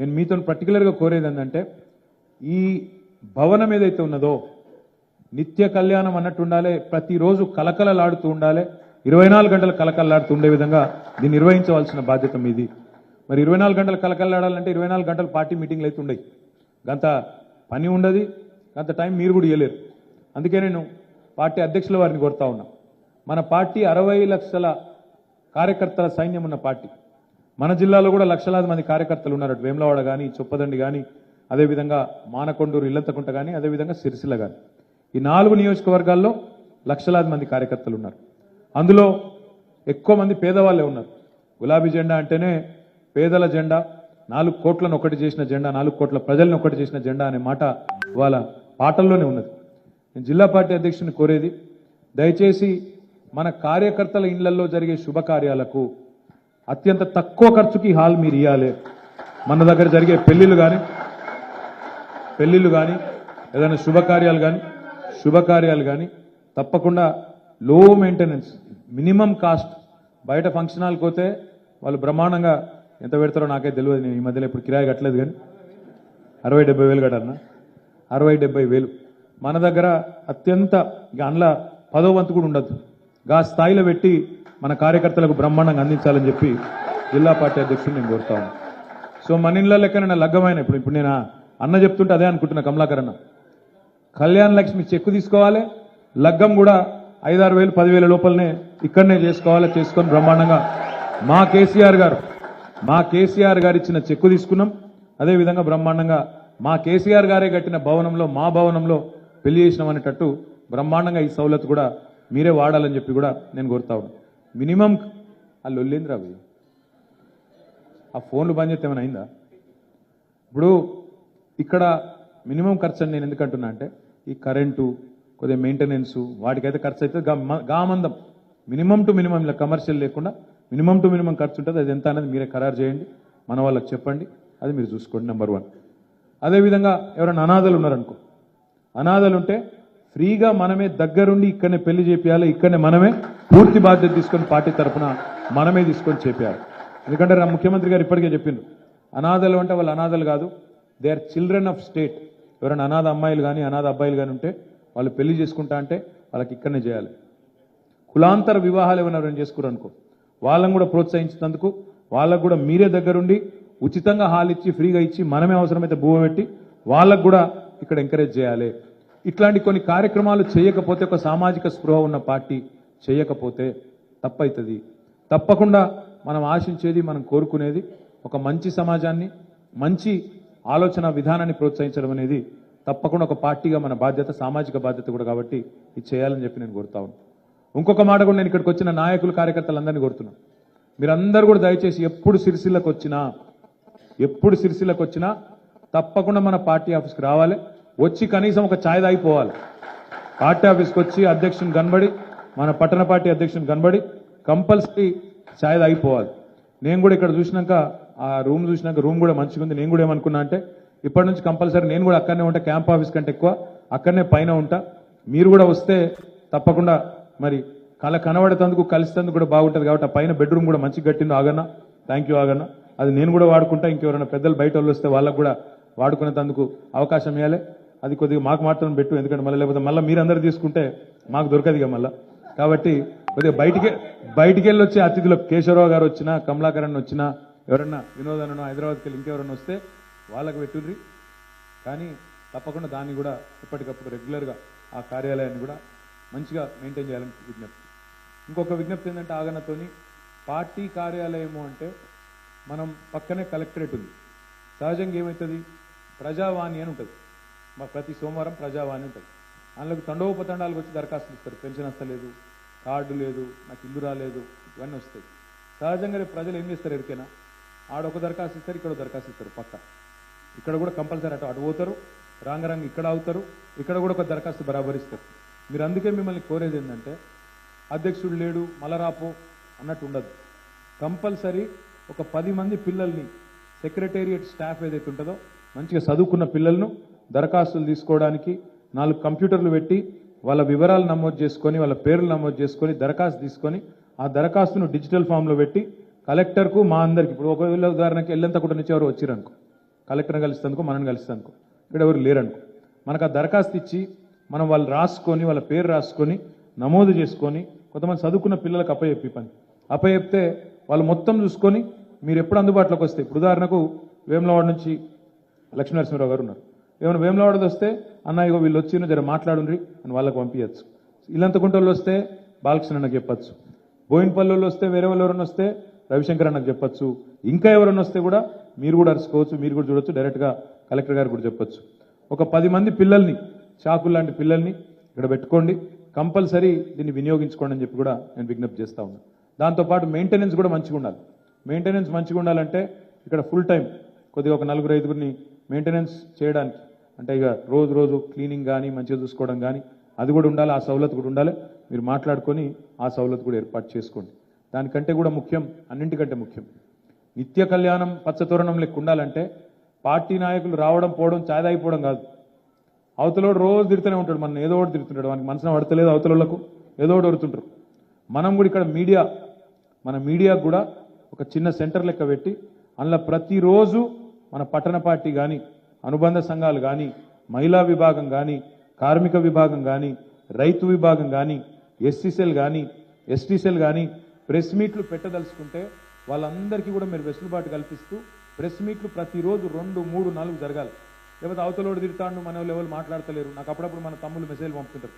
నేను మీతో పర్టికులర్గా కోరేది ఏంటంటే ఈ భవనం ఏదైతే ఉన్నదో నిత్య కళ్యాణం అన్నట్టు ఉండాలి ప్రతిరోజు కలకలలాడుతూ ఉండాలి ఇరవై నాలుగు గంటలు కలకలలాడుతూ ఉండే విధంగా దీన్ని నిర్వహించవలసిన బాధ్యత మీది. మరి ఇరవై నాలుగు గంటలు కలకలలాడాలంటే ఇరవై నాలుగు గంటలు పార్టీ మీటింగ్లు అయితే ఉండయి. గంత పని ఉండదు గంత టైం మీరు కూడా ఇవ్వలేరు అందుకే నేను పార్టీ అధ్యక్షుల వారిని కోరుతా ఉన్నా. మన పార్టీ అరవై లక్షల కార్యకర్తల సైన్యం ఉన్న పార్టీ. మన జిల్లాలో కూడా లక్షలాది మంది కార్యకర్తలు ఉన్నారు. అటు వేములవాడ కానీ చొప్పదండి కానీ అదేవిధంగా మానకొండూరు ఇల్లంతకుంట కానీ అదేవిధంగా సిరిసిల్ల కానీ ఈ నాలుగు నియోజకవర్గాల్లో లక్షలాది మంది కార్యకర్తలు ఉన్నారు. అందులో ఎక్కువ మంది పేదవాళ్ళే ఉన్నారు. గులాబీ జెండా అంటేనే పేదల జెండా నాలుగు కోట్లను ఒకటి చేసిన జెండా నాలుగు కోట్ల ప్రజలను ఒకటి చేసిన జెండా అనే మాట వాళ్ళ పాటల్లోనే ఉన్నది. నేను జిల్లా పార్టీ అధ్యక్షుని కోరేది దయచేసి మన కార్యకర్తల ఇళ్ళలో జరిగే శుభకార్యాలకు అత్యంత తక్కువ ఖర్చుకి హాల్ మీరు ఇవ్వాలి మన దగ్గర జరిగే పెళ్ళిళ్ళు కానీ పెళ్ళిళ్ళు కానీ ఏదైనా శుభకార్యాలు కానీ శుభకార్యాలు కానీ తప్పకుండా లో మెయింటెనెన్స్ మినిమం కాస్ట్ బయట ఫంక్షన్ హాల్కి పోతే వాళ్ళు బ్రహ్మాండంగా ఎంత పెడతారో నాకే తెలియదు. నేను ఈ మధ్యలో ఇప్పుడు కిరాయి కట్టలేదు కానీ. అరవై డెబ్బై వేలు కట్టన్నా అరవై డెబ్బై వేలు. మన దగ్గర అత్యంత ఇక అందులో పదో వంతు కూడా ఉండదు. గా స్థాయిలో పెట్టి మన కార్యకర్తలకు బ్రహ్మాండంగా అందించాలని చెప్పి జిల్లా పార్టీ అధ్యక్షుడు నేను కోరుతా సో మన ఇళ్ళ లెక్క లగ్గమైన ఇప్పుడు ఇప్పుడు నేను అన్న చెప్తుంటే అదే అనుకుంటున్నా కమలాకరణ కళ్యాణ్ కళ్యాణ లక్ష్మి చెక్కు తీసుకోవాలి లగ్గం కూడా ఐదారు వేలు పదివేల లోపలనే ఇక్కడనే చేసుకోవాలి చేసుకొని బ్రహ్మాండంగా మా కేసీఆర్ గారు మా కేసీఆర్ గారు ఇచ్చిన చెక్కు తీసుకున్నాం. అదేవిధంగా బ్రహ్మాండంగా మా కేసీఆర్ గారే కట్టిన భవనంలో మా భవనంలో పెళ్ళి చేసినాం అనేటట్టు బ్రహ్మాండంగా ఈ సౌలత్ కూడా మీరే వాడాలని చెప్పి కూడా నేను కోరుతా ఉన్నాను మినిమం ఆ లొల్లేంద్రా అవి. ఆ ఫోన్లు బంద్ చేస్తే ఏమైనా అయిందా? ఇప్పుడు ఇక్కడ మినిమం ఖర్చు అని నేను ఎందుకంటున్నా అంటే ఈ కరెంటు కొద్దిగా మెయింటెనెన్స్ వాటికైతే ఖర్చు అయితే గా మందం. మినిమం టు మినిమం ఇలా కమర్షియల్ లేకుండా మినిమం టు మినిమం ఖర్చు ఉంటుంది అది ఎంత అనేది మీరే ఖరారు చేయండి మన వాళ్ళకి చెప్పండి అది మీరు చూసుకోండి నెంబర్ వన్ అదేవిధంగా ఎవరైనా అనాథలు ఉన్నారనుకో అనాథలు ఉంటే ఫ్రీగా మనమే దగ్గరుండి ఇక్కడనే పెళ్ళి చేపియాలి ఇక్కడనే మనమే పూర్తి బాధ్యత తీసుకొని పార్టీ తరఫున మనమే తీసుకొని చేపారు ఎందుకంటే ముఖ్యమంత్రి గారు ఇప్పటికే చెప్పిండ్రు అనాథలు అంటే వాళ్ళు అనాథలు కాదు they are children of state. ఎవరైనా అనాథ అమ్మాయిలు కానీ అనాథ అబ్బాయిలు కానీ ఉంటే వాళ్ళు పెళ్ళి చేసుకుంటా అంటే వాళ్ళకి ఇక్కడనే చేయాలి. కులాంతర వివాహాలు ఏమైనా ఎవరైనా చేసుకురు అనుకో వాళ్ళని కూడా ప్రోత్సహించినందుకు వాళ్ళకు కూడా మీరే దగ్గరుండి ఉచితంగా హాల్ ఇచ్చి ఫ్రీగా ఇచ్చి మనమే అవసరమైతే భూమ పెట్టి వాళ్ళకు కూడా ఇక్కడ ఎంకరేజ్ చేయాలి. ఇట్లాంటి కొన్ని కార్యక్రమాలు చేయకపోతే ఒక సామాజిక స్పృహ ఉన్న పార్టీ చేయకపోతే తప్పవుతుంది తప్పకుండా మనం ఆశించేది మనం కోరుకునేది ఒక మంచి సమాజాన్ని మంచి ఆలోచన విధానాన్ని ప్రోత్సహించడం అనేది తప్పకుండా ఒక పార్టీగా మన బాధ్యత సామాజిక బాధ్యత కూడా కాబట్టి ఇది చేయాలని చెప్పి నేను కోరుతా ఇంకొక మాట కూడా నేను ఇక్కడికి వచ్చిన నాయకులు కార్యకర్తలందరినీ కోరుతున్నాను మీరందరూ కూడా దయచేసి ఎప్పుడు సిరిసిల్లకు వచ్చినా ఎప్పుడు సిరిసిల్లకు వచ్చినా తప్పకుండా మన పార్టీ ఆఫీస్కి రావాలి. వచ్చి కనీసం ఒక ఛాయ్ తాగిపోవాలి. పార్టీ ఆఫీస్కి వచ్చి అధ్యక్షుని కనబడి మన పట్టణ పార్టీ అధ్యక్షుని కనబడి కంపల్సరీ ఛాయ్ తాగిపోవాలి. నేను కూడా ఇక్కడ చూసినాక ఆ రూమ్ చూసినాక రూమ్ కూడా మంచిగా ఉంది. నేను కూడా ఏమనుకున్నా అంటే ఇప్పటి నుంచి కంపల్సరీ నేను కూడా అక్కడనే ఉంటా క్యాంప్ ఆఫీస్ కంటే ఎక్కువ అక్కడనే పైన ఉంటా. మీరు కూడా వస్తే తప్పకుండా మరి కళ కనబడేందుకు కలిసేందుకు కూడా బాగుంటుంది కాబట్టి ఆ పైన బెడ్రూమ్ కూడా మంచిగా కట్టింది ఆగన్న. Thank you ఆగన్న. అది నేను కూడా వాడుకుంటా. ఇంకెవరైనా పెద్దలు బయట వాళ్ళు వస్తే వాళ్ళకు కూడా వాడుకునేందుకు అవకాశం ఇవ్వాలి అది కొద్దిగా మాకు మాత్రం పెట్టు ఎందుకంటే మళ్ళీ లేకపోతే మళ్ళీ మీరందరూ తీసుకుంటే మాకు దొరకదు ఇక మళ్ళీ. కాబట్టి కొద్దిగా బయటికి బయటికి వెళ్ళి వచ్చే అతిథులు కేశవరావు గారు వచ్చినా కమలాకరణ్ వచ్చినా ఎవరన్నా వినోదనో హైదరాబాద్కి వెళ్ళి ఇంకెవరన్నా వస్తే వాళ్ళకి పెట్టుర్రి. కానీ తప్పకుండా దాన్ని కూడా ఎప్పటికప్పుడు రెగ్యులర్గా ఆ కార్యాలయాన్ని కూడా మంచిగా మెయింటైన్ చేయాలని విజ్ఞప్తి. ఇంకొక విజ్ఞప్తి ఏంటంటే ఆగనతోని పార్టీ కార్యాలయము అంటే మనం పక్కనే కలెక్టరేట్ ఉంది. సహజంగా ఏమవుతుంది ప్రజావాణి అని ఉంటుంది. మాకు ప్రతి సోమవారం ప్రజావాణి ఉంటుంది. అందులోకి తండోపతండాలకు వచ్చి దరఖాస్తులు ఇస్తారు. పెన్షన్ వస్తలేదు కార్డు లేదు నాకు ఇల్లు రాలేదు ఇవన్నీ వస్తాయి. సహజంగా ప్రజలు ఏం చేస్తారు ఎరికైనా ఆడొక దరఖాస్తు ఇస్తారు ఇక్కడ ఒక దరఖాస్తు ఇస్తారు పక్క. ఇక్కడ కూడా కంపల్సరీ అటు అటు పోతారు రాంగరంగ ఇక్కడ అవుతారు ఇక్కడ కూడా ఒక దరఖాస్తు బరాబరిస్తారు. మీరు అందుకే మిమ్మల్ని కోరేది ఏంటంటే అధ్యక్షుడు లేడు మలరాపో అన్నట్టు ఉండదు. కంపల్సరీ ఒక పది మంది పిల్లల్ని సెక్రటేరియట్ స్టాఫ్ ఏదైతే ఉంటుందో మంచిగా చదువుకున్న పిల్లలను దరఖాస్తులు తీసుకోవడానికి నాలుగు కంప్యూటర్లు పెట్టి వాళ్ళ వివరాలు నమోదు చేసుకొని వాళ్ళ పేర్లు నమోదు చేసుకొని దరఖాస్తు తీసుకొని ఆ దరఖాస్తును డిజిటల్ ఫామ్లో పెట్టి కలెక్టర్కు మా అందరికి ఇప్పుడు ఒకవేళ ఉదాహరణకి ఎల్లంత కూడా నుంచి ఎవరు వచ్చిరనుకో కలెక్టర్ని కలిస్తేందుకో మనని కలిస్తేందుకో ఇక్కడ ఎవరు లేరనుకో మనకు ఆ దరఖాస్తు ఇచ్చి మనం వాళ్ళు రాసుకొని వాళ్ళ పేరు రాసుకొని నమోదు చేసుకొని కొంతమంది చదువుకున్న పిల్లలకు అప్పచెప్పి పని. అప్పచెప్తే వాళ్ళు మొత్తం చూసుకొని మీరు ఎప్పుడు అందుబాటులోకి వస్తే ఇప్పుడు ఉదాహరణకు వేములవాడ నుంచి లక్ష్మీనరసింహరావు గారు ఉన్నారు. ఏమైనా వేములవాడది వస్తే అన్న ఇగో వీళ్ళు వచ్చిన జర మాట్లాడుండ్రి అని వాళ్ళకి పంపించచ్చు ఇల్లంతకుంటోళ్ళు వస్తే బాలకృష్ణ అన్నకు చెప్పచ్చు. బోయినపల్లి వస్తే వేరే వాళ్ళు ఎవరైనా వస్తే రవిశంకర్ అన్నకు చెప్పచ్చు. ఇంకా ఎవరైనా వస్తే కూడా మీరు కూడా అరుచుకోవచ్చు మీరు కూడా చూడొచ్చు డైరెక్ట్గా కలెక్టర్ గారు కూడా చెప్పొచ్చు. ఒక పది మంది పిల్లల్ని చాకులు లాంటి పిల్లల్ని ఇక్కడ పెట్టుకోండి. కంపల్సరీ దీన్ని వినియోగించుకోండి అని చెప్పి కూడా నేను విజ్ఞప్తి చేస్తా ఉన్నాను దాంతోపాటు మెయింటెనెన్స్ కూడా మంచిగా ఉండాలి. మెయింటెనెన్స్ మంచిగా ఉండాలంటే ఇక్కడ ఫుల్ టైం కొద్దిగా ఒక నలుగురు ఐదుగురిని మెయింటెనెన్స్ చేయడానికి అంటే ఇక రోజు రోజు క్లీనింగ్ కానీ మంచిగా చూసుకోవడం కానీ అది కూడా ఉండాలి ఆ సౌలత్ కూడా ఉండాలి. మీరు మాట్లాడుకొని ఆ సౌలత్ కూడా ఏర్పాటు చేసుకోండి. దానికంటే కూడా ముఖ్యం అన్నింటికంటే ముఖ్యం నిత్య కళ్యాణం పచ్చతోరణం లెక్క ఉండాలంటే పార్టీ నాయకులు రావడం పోవడం చాయ్ కాదు. అవతలోడు రోజు తిడుతూనే ఉంటాడు మన ఏదో ఒకటి తిడుతుంటాడు మనకి మనసున పడతలేదు అవతలకు ఏదో ఒకటి వడుతుంటారు మనం కూడా ఇక్కడ మీడియా మన మీడియాకు కూడా ఒక చిన్న సెంటర్ లెక్క పెట్టి అందులో ప్రతిరోజు మన పట్టణ పార్టీ కానీ అనుబంధ సంఘాలు కానీ మహిళా విభాగం కానీ కార్మిక విభాగం కానీ రైతు విభాగం కానీ ఎస్సీ సెల్ కానీ ఎస్టీ సెల్ కానీ ప్రెస్ మీట్లు పెట్టదలుచుకుంటే వాళ్ళందరికీ కూడా మీరు వెసులుబాటు కల్పిస్తూ ప్రెస్ మీట్లు ప్రతిరోజు రెండు మూడు నాలుగు జరగాలి. లేకపోతే అవతలోడు తిడతాడు మనవాళ్ళు ఎవరు మాట్లాడతలేరు. నాకు అప్పుడప్పుడు మన తమ్ముళ్ళు మెసేజ్ పంపుతుంటారు.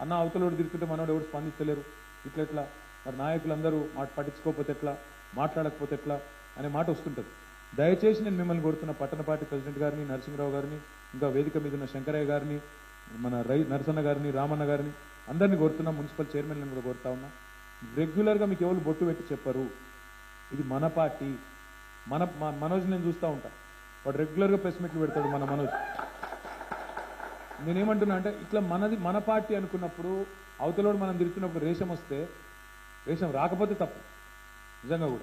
అన్న అవతలోడు తిరుగుతుంటే మనోడు ఎవరు స్పందిస్తలేరు. ఇట్లా ఎట్లా? మరి నాయకులందరూ మాట పట్టించుకోకపోతే ఎట్లా? మాట్లాడకపోతే ఎట్లా? అనే మాట వస్తుంటుంది. దయచేసి నేను మిమ్మల్ని కోరుతున్న పట్టణ పార్టీ ప్రెసిడెంట్ గారిని నరసింహరావు గారిని ఇంకా వేదిక మీద ఉన్న శంకరయ్య గారిని మన రై నరసన్న గారిని రామన్న గారిని అందరినీ కోరుతున్నా మున్సిపల్ చైర్మన్లను కూడా కోరుతా ఉన్నా. రెగ్యులర్గా మీకు ఎవరు బొట్టు పెట్టి చెప్పరు. ఇది మన పార్టీ. మన మనోజ్ నేను చూస్తూ ఉంటా. వాడు రెగ్యులర్గా ప్రెస్ మీట్లు పెడతాడు మన మనోజ్. నేనేమంటున్నా అంటే ఇట్లా మనది మన పార్టీ అనుకున్నప్పుడు అవతలోడు మనం తిరుగుతున్నప్పుడు రేషం వస్తే రేషం రాకపోతే తప్పు. నిజంగా కూడా.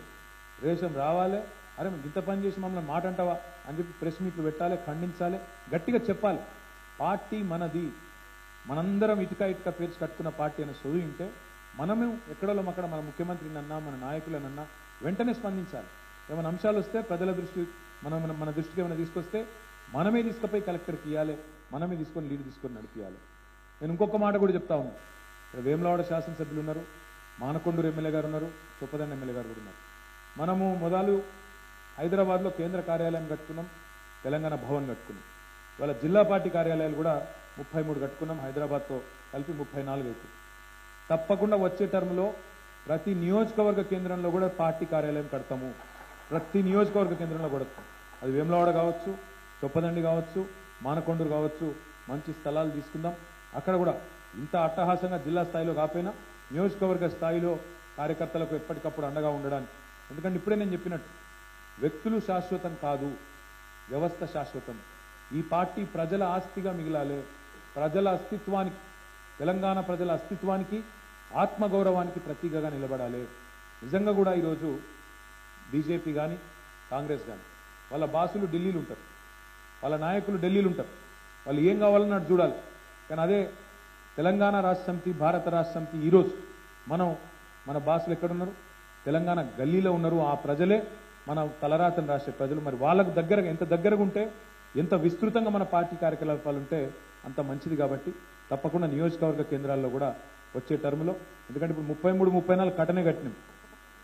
రేషం రావాలి అరే ఇంత పని చేసి మమ్మల్ని మాట అంటావా అని చెప్పి ప్రెస్ మీట్లు పెట్టాలి ఖండించాలి గట్టిగా చెప్పాలి. పార్టీ మనది. మనందరం ఇటుక ఇటుక పేర్చి కట్టుకున్న పార్టీ అని చదువు ఉంటే మనము ఎక్కడో అక్కడ మన ముఖ్యమంత్రిని అన్నా మన నాయకులనన్నా వెంటనే స్పందించాలి. ఏమైనా అంశాలు వస్తే ప్రజల దృష్టి మనం మన- మన దృష్టికి ఏమైనా తీసుకొస్తే మనమే తీసుకుపోయి కలెక్టర్కి ఇవ్వాలి మనమే తీసుకొని లీడ్ తీసుకొని నడిపియాలి నేను ఇంకొక మాట కూడా చెప్తా ఉన్నాను ఇక్కడ వేములవాడ శాసనసభ్యులు ఉన్నారు మానకొండూరు ఎమ్మెల్యే గారు ఉన్నారు చొప్పదండ ఎమ్మెల్యే గారు కూడా ఉన్నారు. మనము మొదలు హైదరాబాద్లో కేంద్ర కార్యాలయం కట్టుకున్నాం తెలంగాణ భవన్ కట్టుకున్నాం. ఇవాళ జిల్లా పార్టీ కార్యాలయాలు కూడా ముప్పై మూడు కట్టుకున్నాం హైదరాబాద్తో కలిపి ముప్పై నాలుగు అవుతుంది తప్పకుండా వచ్చే టర్మ్లో ప్రతి నియోజకవర్గ కేంద్రంలో కూడా పార్టీ కార్యాలయం కడతాము. ప్రతి నియోజకవర్గ కేంద్రంలో కొడతాం. అది వేములవాడ కావచ్చు చొప్పదండి కావచ్చు మానకొండూరు కావచ్చు మంచి స్థలాలు తీసుకుందాం. అక్కడ కూడా ఇంత అట్టహాసంగా జిల్లా స్థాయిలో కాకపోయినా నియోజకవర్గ స్థాయిలో కార్యకర్తలకు ఎప్పటికప్పుడు అండగా ఉండడానికి. ఎందుకంటే ఇప్పుడే నేను చెప్పినట్టు వ్యక్తులు శాశ్వతం కాదు వ్యవస్థ శాశ్వతం. ఈ పార్టీ ప్రజల ఆస్తిగా మిగిలాలి. ప్రజల అస్తిత్వానికి తెలంగాణ ప్రజల అస్తిత్వానికి ఆత్మగౌరవానికి ప్రతీకగా నిలబడాలి. నిజంగా కూడా ఈరోజు బీజేపీ కానీ కాంగ్రెస్ కానీ వాళ్ళ బాసులు ఢిల్లీలు ఉంటారు. వాళ్ళ నాయకులు ఢిల్లీలు ఉంటారు. వాళ్ళు ఏం కావాలని అటు చూడాలి. కానీ అదే తెలంగాణ రాష్ట్ర సమితి భారత రాష్ట్ర సమితి ఈరోజు మనం మన బాసులు ఎక్కడున్నారు? తెలంగాణ గల్లీలో ఉన్నారు. ఆ ప్రజలే మన తలరాతను రాసే ప్రజలు మరి వాళ్ళకు దగ్గరగా ఎంత దగ్గరగా ఉంటే ఎంత విస్తృతంగా మన పార్టీ కార్యకలాపాలు ఉంటే అంత మంచిది కాబట్టి తప్పకుండా నియోజకవర్గ కేంద్రాల్లో కూడా వచ్చే టర్మ్లో. ఎందుకంటే ఇప్పుడు ముప్పై మూడు ముప్పై నాలుగు కట్టనే కట్టినాం.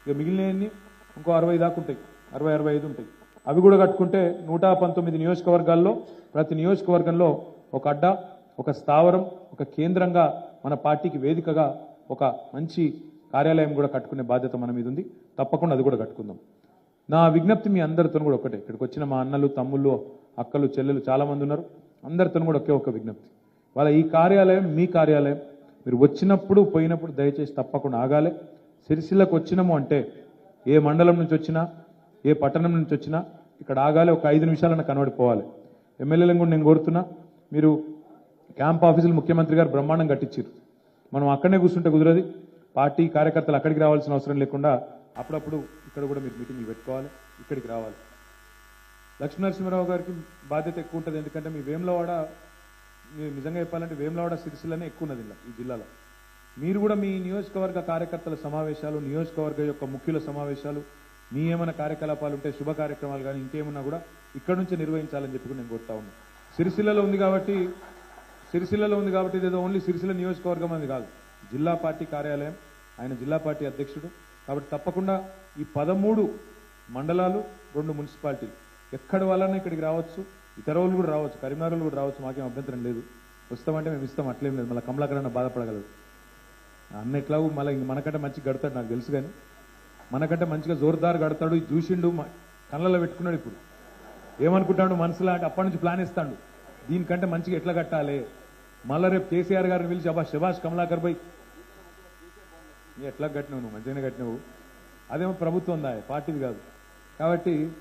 ఇక మిగిలినవన్నీ ఇంకో అరవై దాకా ఉంటాయి. అరవై అరవై ఐదు ఉంటాయి. అవి కూడా కట్టుకుంటే నూట పంతొమ్మిది నియోజకవర్గాల్లో ప్రతి నియోజకవర్గంలో ఒక అడ్డ ఒక స్థావరం ఒక కేంద్రంగా మన పార్టీకి వేదికగా ఒక మంచి కార్యాలయం కూడా కట్టుకునే బాధ్యత మన మీద ఉంది. తప్పకుండా అది కూడా కట్టుకుందాం. నా విజ్ఞప్తి మీ అందరితో కూడా ఒకటే ఇక్కడికి వచ్చిన మా అన్నలు తమ్ముళ్ళు అక్కలు చెల్లెలు చాలామంది ఉన్నారు. అందరితో కూడా ఒకే ఒక విజ్ఞప్తి. వాళ్ళ ఈ కార్యాలయం మీ కార్యాలయం. మీరు వచ్చినప్పుడు పోయినప్పుడు దయచేసి తప్పకుండా ఆగాలి. సిరిసిల్లకు వచ్చినాము అంటే ఏ మండలం నుంచి వచ్చినా ఏ పట్టణం నుంచి వచ్చినా ఇక్కడ ఆగాలి. ఒక ఐదు నిమిషాలను కనబడిపోవాలి ఎమ్మెల్యేలను కూడా నేను కోరుతున్నా. మీరు క్యాంప్ ఆఫీసులు ముఖ్యమంత్రి గారు బ్రహ్మాండం కట్టించారు మనం అక్కడనే కూర్చుంటే కుదరది. పార్టీ కార్యకర్తలు అక్కడికి రావాల్సిన అవసరం లేకుండా అప్పుడప్పుడు ఇక్కడ కూడా మీరు మీటింగ్లు పెట్టుకోవాలి ఇక్కడికి రావాలి. లక్ష్మీనరసింహరావు గారికి బాధ్యత ఎక్కువ ఉంటుంది ఎందుకంటే మీ వేములవాడ మీరు నిజంగా చెప్పాలంటే వేములవాడ సిరిసిల్లనే ఎక్కువ ఉన్నది ఈ జిల్లాలో. మీరు కూడా మీ నియోజకవర్గ కార్యకర్తల సమావేశాలు నియోజకవర్గ యొక్క ముఖ్యుల సమావేశాలు మీ ఏమైనా కార్యకలాపాలు ఉంటే శుభ కార్యక్రమాలు కానీ ఇంకేమన్నా కూడా ఇక్కడ నుంచి నిర్వహించాలని చెప్పి నేను కోరుతా ఉన్నా. సిరిసిల్లలో ఉంది కాబట్టి సిరిసిల్లలో ఉంది కాబట్టి ఇదేదో ఓన్లీ సిరిసిల్ల నియోజకవర్గం అనేది కాదు. జిల్లా పార్టీ కార్యాలయం ఆయన జిల్లా పార్టీ అధ్యక్షుడు కాబట్టి తప్పకుండా ఈ పదమూడు మండలాలు రెండు మున్సిపాలిటీలు. ఎక్కడ వాళ్ళన్నా ఇక్కడికి రావచ్చు ఇతర వాళ్ళు కూడా రావచ్చు కరీంనగర్ కూడా రావచ్చు మాకేం అభ్యంతరం లేదు. వస్తామంటే మేము ఇస్తాం అట్లేం లేదు. మళ్ళీ కమలాకరణ బాధపడగలదు అన్న ఎట్లాగూ మళ్ళీ మనకంటే మంచిగా గడతాడు నాకు తెలుసు కానీ. మనకంటే మంచిగా జోరుదారు గడతాడు చూసిండు కళ్ళలో పెట్టుకున్నాడు ఇప్పుడు. ఏమనుకుంటాడు మనసులో అంటే అప్పటి నుంచి ప్లాన్ ఇస్తాడు. దీనికంటే మంచిగా ఎట్లా కట్టాలి? మళ్ళా రేపు కేసీఆర్ గారిని పిలిచి అబ్బా శభాష్ కమలాకర్ బై ఎట్లా కట్టినావు నువ్వు మంచిగానే కట్టినావు. అదేమో ప్రభుత్వం దాయ పార్టీది కాదు. కాబట్టి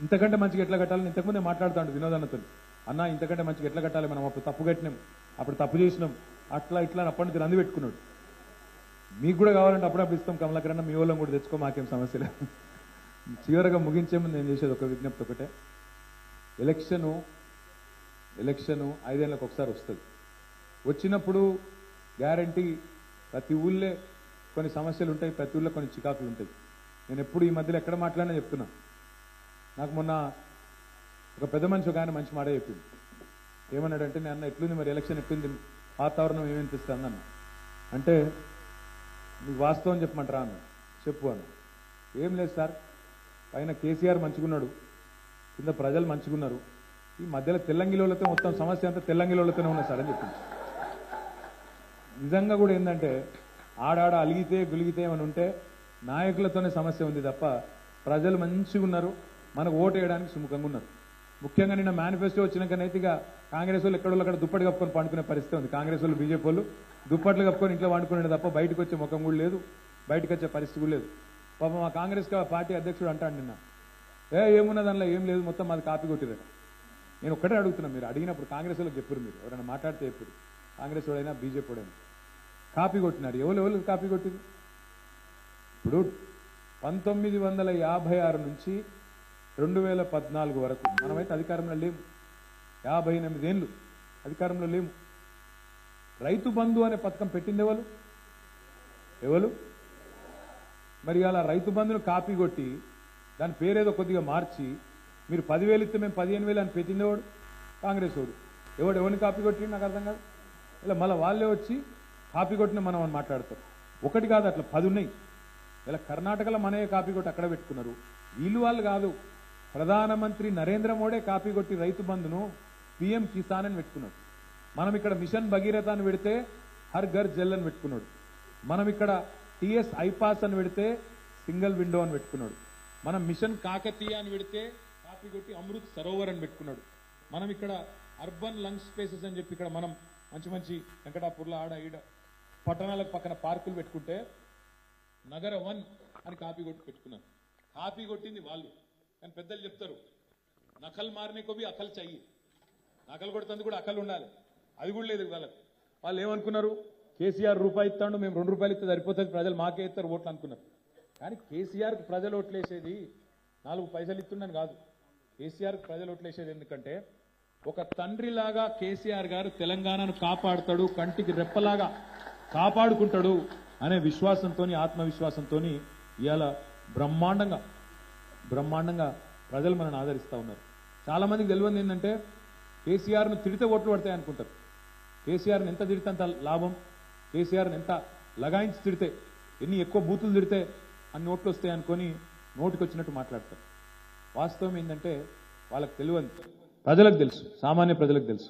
ఇంతకంటే మంచిగా ఎట్లా కట్టాలని ఇంతకుముందే మాట్లాడుతాడు వినోద్ అన్నతో అన్న ఇంతకంటే మంచిగా ఎట్లా కట్టాలి? మనం అప్పుడు తప్పు కట్టినాం అప్పుడు తప్పు చేసినాం. అట్లా ఇట్లా అప్పటి నుంచి రంది పెట్టుకున్నాడు. మీకు కూడా కావాలంటే అప్పుడప్పుడు ఇస్తాం. కమలాకరణ మీ వాళ్ళని కూడా తెచ్చుకో మాకేం సమస్య లేదు. చివరగా ముగించే ముందు నేను చేసేది ఒక విజ్ఞప్తి ఒకటే. ఎలక్షను ఎలక్షను ఐదేళ్ళకి ఒకసారి వస్తుంది. వచ్చినప్పుడు గ్యారంటీ ప్రతి ఊళ్ళే కొన్ని సమస్యలు ఉంటాయి ప్రతి ఊళ్ళో కొన్ని చికాకులు ఉంటాయి. నేను ఎప్పుడు ఈ మధ్యలో ఎక్కడ మాట్లాడినా చెప్తున్నా. నాకు మొన్న ఒక పెద్ద మనిషి ఒక ఆయన మంచి మాట చెప్పింది ఏమన్నాడంటే నేను అన్న ఎట్లుంది మరి? ఎలక్షన్ ఎట్లుంది? వాతావరణం ఏమనిపిస్తుంది అన్న అంటే నువ్వు వాస్తవం చెప్పమంటారా? అన్న చెప్పు అన్న ఏం లేదు సార్. పైన కేసీఆర్ మంచుకున్నాడు కింద ప్రజలు మంచుకున్నారు ఈ మధ్యలో తెల్లంగిలోలతో మొత్తం సమస్య అంతా తెల్లంగిలోలతోనే ఉన్నాయి సార్ అని చెప్పింది నిజంగా కూడా ఏంటంటే ఆడాడ అలిగితే గులిగితే అని ఉంటే నాయకులతోనే సమస్య ఉంది తప్ప ప్రజలు మంచిగా ఉన్నారు మనకు ఓటు వేయడానికి సుముఖంగా ఉన్నారు. ముఖ్యంగా నిన్న మేనిఫెస్టో వచ్చినాకనైతే ఇక కాంగ్రెస్ వాళ్ళు ఎక్కడో అక్కడ దుప్పటి కప్పుకొని పండుకునే పరిస్థితి ఉంది. కాంగ్రెస్ వాళ్ళు బీజేపీ వాళ్ళు దుప్పట్లు కప్పుకొని ఇంట్లో వండుకునే తప్ప బయటకు వచ్చే ముఖం కూడా లేదు బయటకు వచ్చే పరిస్థితి కూడా లేదు. పాపం మా కాంగ్రెస్ పార్టీ అధ్యక్షుడు అంటాడు నిన్న. ఏ ఏమున్నా దానిలో ఏం లేదు మొత్తం మాది కాపీ కొట్టిరట నేను ఒక్కటే అడుగుతున్నా మీరు అడిగినప్పుడు కాంగ్రెస్ వాళ్ళకి చెప్పారు మీరు. ఎవరైనా మాట్లాడితే చెప్పారు కాంగ్రెస్ వాడైనా బీజేపీ వాడైనా. కాపీ కొట్టినారు ఎవరు ఎవరు కాపీ కొట్టింది ఇప్పుడు పంతొమ్మిది వందల యాభై ఆరు నుంచి రెండు వేల పద్నాలుగు వరకు మనమైతే అధికారంలో లేము. యాభై ఎనిమిదేళ్ళు అధికారంలో లేము. రైతు బంధు అనే పథకం పెట్టింది ఎవరు? ఎవరు? మరి అలా రైతు బంధును కాపీ కొట్టి దాని పేరేదో కొద్దిగా మార్చి మీరు పదివేలు ఇస్తే మేము పదిహేను వేలు అని పెట్టిందేవాడు కాంగ్రెస్ వాడు. ఎవడు ఎవరిని కాపీ కొట్టి నాకు అర్థం కాదు. ఇలా మళ్ళీ వాళ్ళే వచ్చి కాపీ కొట్టిన మనం అని మాట్లాడతారు. ఒకటి కాదు అట్లా పది ఉన్నాయి ఇలా కర్ణాటకలో మనయే కాపీ కొట్టి అక్కడ పెట్టుకున్నారు? వీళ్ళు వాళ్ళు కాదు. ప్రధానమంత్రి నరేంద్ర మోడీ కాపీ కొట్టి రైతు బంధును పిఎం కిసాన్ అని పెట్టుకున్నాడు. మనం ఇక్కడ మిషన్ భగీరథ అని పెడితే హర్ ఘర్ జల్ అని పెట్టుకున్నాడు. మనం ఇక్కడ టిఎస్ ఐపాస్ అని పెడితే సింగిల్ విండో అని పెట్టుకున్నాడు. మనం మిషన్ కాకతీయ అని పెడితే కాపీ కొట్టి అమృత్ సరోవర్ అని పెట్టుకున్నాడు. మనం ఇక్కడ అర్బన్ లంగ్ స్పేసెస్ అని చెప్పి ఇక్కడ మనం మంచి మంచి వెంకటాపూర్లో ఆడ ఈడ పట్టణాలకు పక్కన పార్కులు పెట్టుకుంటే నగర వన్ అని కాపీ కొట్టి పెట్టుకున్నారు. కాపీ కొట్టింది వాళ్ళు. కానీ పెద్దలు చెప్తారు నకలు మారనే కొవి అకలు చెయ్యి. నకలు కొడుతుంది కూడా అకలు ఉండాలి. అది కూడా లేదు వాళ్ళకి. వాళ్ళు ఏమనుకున్నారు? కేసీఆర్ రూపాయి ఇస్తాడు మేము రెండు రూపాయలు ఇస్తే సరిపోతుంది ప్రజలు మాకే ఇస్తారు ఓట్లు అనుకున్నారు. కానీ కేసీఆర్కి ప్రజలు ఓట్లేసేది నాలుగు పైసలు ఇస్తుండని కాదు. కేసీఆర్కి ప్రజలు ఓట్లేసేది ఎందుకంటే ఒక తండ్రిలాగా కేసీఆర్ గారు తెలంగాణను కాపాడుతాడు కంటికి రెప్పలాగా కాపాడుకుంటాడు అనే విశ్వాసంతో ఆత్మవిశ్వాసంతో ఇవాళ బ్రహ్మాండంగా బ్రహ్మాండంగా ప్రజలు మనల్ని ఆదరిస్తూ ఉన్నారు. చాలామందికి తెలియదు ఏంటంటే కేసీఆర్ను తిడితే ఓట్లు పడతాయి అనుకుంటారు. కేసీఆర్ని ఎంత తిడితే అంత లాభం? కేసీఆర్ని ఎంత లగాయించి తిడితే? ఎన్ని ఎక్కువ బూతులు తిడితే అన్ని ఓట్లు వస్తాయి అనుకొని నోటికి వచ్చినట్టు మాట్లాడతారు. వాస్తవం ఏంటంటే వాళ్ళకి తెలియదు ప్రజలకు తెలుసు సామాన్య ప్రజలకు తెలుసు.